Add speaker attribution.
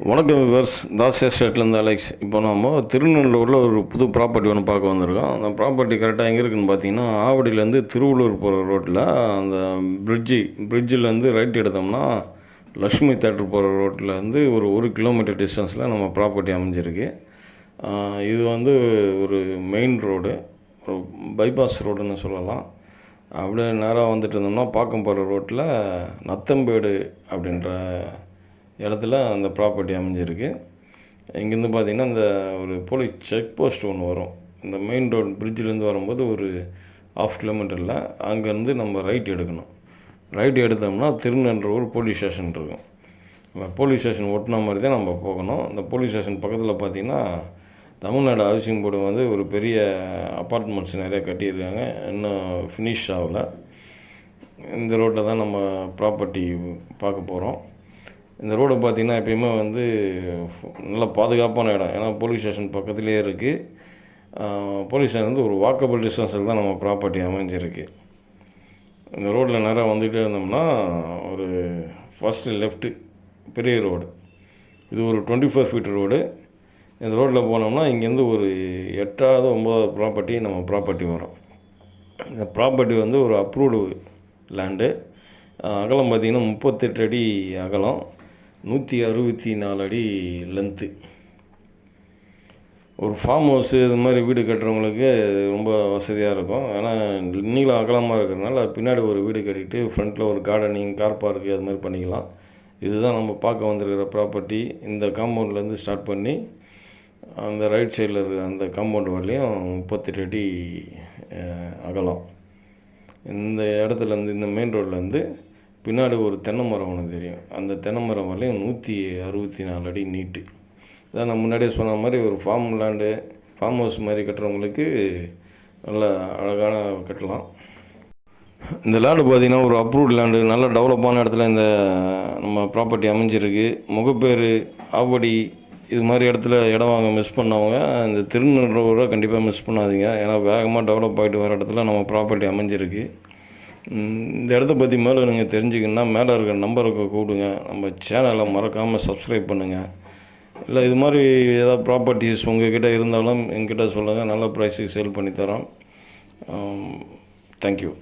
Speaker 1: வணக்கம் viewers Das எஸ்டேட்லேருந்து Alex. இப்போ நம்ம திருநெல்லூரில் ஒரு புது ப்ராப்பர்ட்டி ஒன்று பார்க்க வந்திருக்கோம். அந்த ப்ராப்பர்ட்டி கரெக்டாக எங்கே இருக்குன்னு பார்த்தீங்கன்னா ஆவடியிலேருந்து திருவள்ளூர் போகிற ரோட்டில் அந்த பிரிட்ஜி பிரிட்ஜிலேருந்து ரைட் எடுத்தோம்னா லக்ஷ்மி தேட்டர் போகிற ரோட்டில் வந்து ஒரு ஒரு கிலோமீட்டர் டிஸ்டன்ஸில் நம்ம ப்ராப்பர்ட்டி அமைஞ்சிருக்கு. இது வந்து ஒரு மெயின் ரோடு ஒரு பைபாஸ் ரோடுன்னு சொல்லலாம். அப்படியே நேராக வந்துட்டு இருந்தோம்னா பாக்கம் போகிற ரோட்டில் நத்தம்பேடு அப்படின்ற இடத்துல அந்த ப்ராப்பர்ட்டி அமைஞ்சிருக்கு. இங்கேருந்து பார்த்தீங்கன்னா அந்த ஒரு போலீஸ் செக் போஸ்ட் ஒன்று வரும். இந்த மெயின் ரோடு பிரிட்ஜிலேருந்து வரும்போது ஒரு ஆஃப் கிலோமீட்டரில் அங்கேருந்து நம்ம ரைட் எடுக்கணும். ரைட் எடுத்தோம்னா திருநன்றூர் போலீஸ் ஸ்டேஷன் இருக்கும். அந்த போலீஸ் ஸ்டேஷன் ஒட்டின மாதிரி தான் நம்ம போகணும். அந்த போலீஸ் ஸ்டேஷன் பக்கத்தில் பார்த்தீங்கன்னா தமிழ்நாடு ஹவுசிங் போர்டு வந்து ஒரு பெரிய அப்பார்ட்மெண்ட்ஸ் நிறையா கட்டியிருக்காங்க. இன்னும் ஃபினிஷ் ஆகலை. இந்த ரோட்டில் தான் நம்ம ப்ராப்பர்ட்டி பார்க்க போகிறோம் இந்த ரோடு பார்த்திங்கன்னா எப்பயுமே வந்து நல்ல பாதுகாப்பான இடம். ஏன்னா போலீஸ் ஸ்டேஷன் பக்கத்துலேயே இருக்குது போலீஸ் ஸ்டேஷன் வந்து ஒரு வாக்கபிள் டிஸ்டன்ஸில் தான் நம்ம ப்ராப்பர்ட்டி அமைஞ்சிருக்கு. இந்த ரோட்டில் நேராக வந்துகிட்டே இருந்தோம்னா ஒரு ஃபஸ்ட்டு லெஃப்ட்டு பெரிய ரோடு. இது ஒரு டுவெண்ட்டி ஃபோர் ஃபீட் ரோடு. இந்த ரோட்டில் போனோம்னா இங்கேருந்து ஒரு எட்டாவது ஒம்பதாவது ப்ராப்பர்ட்டி நம்ம ப்ராப்பர்ட்டி வரும். இந்த ப்ராப்பர்ட்டி வந்து ஒரு அப்ரூவ்டு லேண்டு அகலம் பார்த்திங்கன்னா முப்பத்தெட்டு அடி அகலம். நூற்றி அறுபத்தி நாலு அடி லென்த்து ஒரு ஃபார்ம் ஹவுஸு இது மாதிரி வீடு கட்டுறவங்களுக்கு ரொம்ப வசதியாக இருக்கும். ஏன்னா நீளம் அகலமாக இருக்கிறதுனால பின்னாடி ஒரு வீடு கட்டிட்டு ஃப்ரண்ட்டில் ஒரு கார்டனிங் கார் பார்க்கு அது மாதிரி பண்ணிக்கலாம். இதுதான் நம்ம பார்க்க வந்திருக்கிற ப்ராப்பர்ட்டி இந்த காம்பவுண்ட்லேருந்து ஸ்டார்ட் பண்ணி அந்த ரைட் சைடில் இருக்கிற அந்த காம்பவுண்ட் வரலையும் முப்பத்தெட்டு அடி அகலம். இந்த இடத்துலேருந்து இந்த மெயின் ரோட்லேருந்து பின்னாடி ஒரு தென்னை மரம் ஒன்று தெரியும். அந்த தென்னை மரம் வரலையும் நூற்றி அறுபத்தி நாலு அடி நீட்டு. இதான் நான் முன்னாடியே சொன்ன மாதிரி ஒரு ஃபார்ம் லேண்டு ஃபார்ம் ஹவுஸ் மாதிரி கட்டுறவங்களுக்கு நல்ல அழகான கட்டலாம். இந்த லேண்டு பார்த்தீங்கன்னா ஒரு அப்ரூவ்ட் லேண்டு நல்ல டெவலப்பான இடத்துல இந்த நம்ம ப்ராப்பர்ட்டி அமைஞ்சிருக்கு. முகப்பேர் ஆவடி இது மாதிரி இடத்துல இடம் வாங்க மிஸ் பண்ணவங்க இந்த திருநெல்வேலூரை கண்டிப்பாக மிஸ் பண்ணாதீங்க. ஏன்னா வேகமாக டெவலப் ஆகிட்டு வர இடத்துல நம்ம ப்ராப்பர்ட்டி அமைஞ்சிருக்கு. இந்த இடத்த பற்றி மேலே நீங்கள் தெரிஞ்சுக்கணுன்னா மேலே இருக்கிற நம்பருக்கு கூப்பிடுங்க. நம்ம சேனலை மறக்காமல் சப்ஸ்கிரைப் பண்ணுங்கள் இல்லை இது மாதிரி ஏதாவது ப்ராப்பர்ட்டிஸ் உங்கள்கிட்ட இருந்தாலும் எங்கிட்ட சொல்லுங்கள் நல்ல ப்ரைஸுக்கு சேல் பண்ணி தரோம். தேங்க்யூ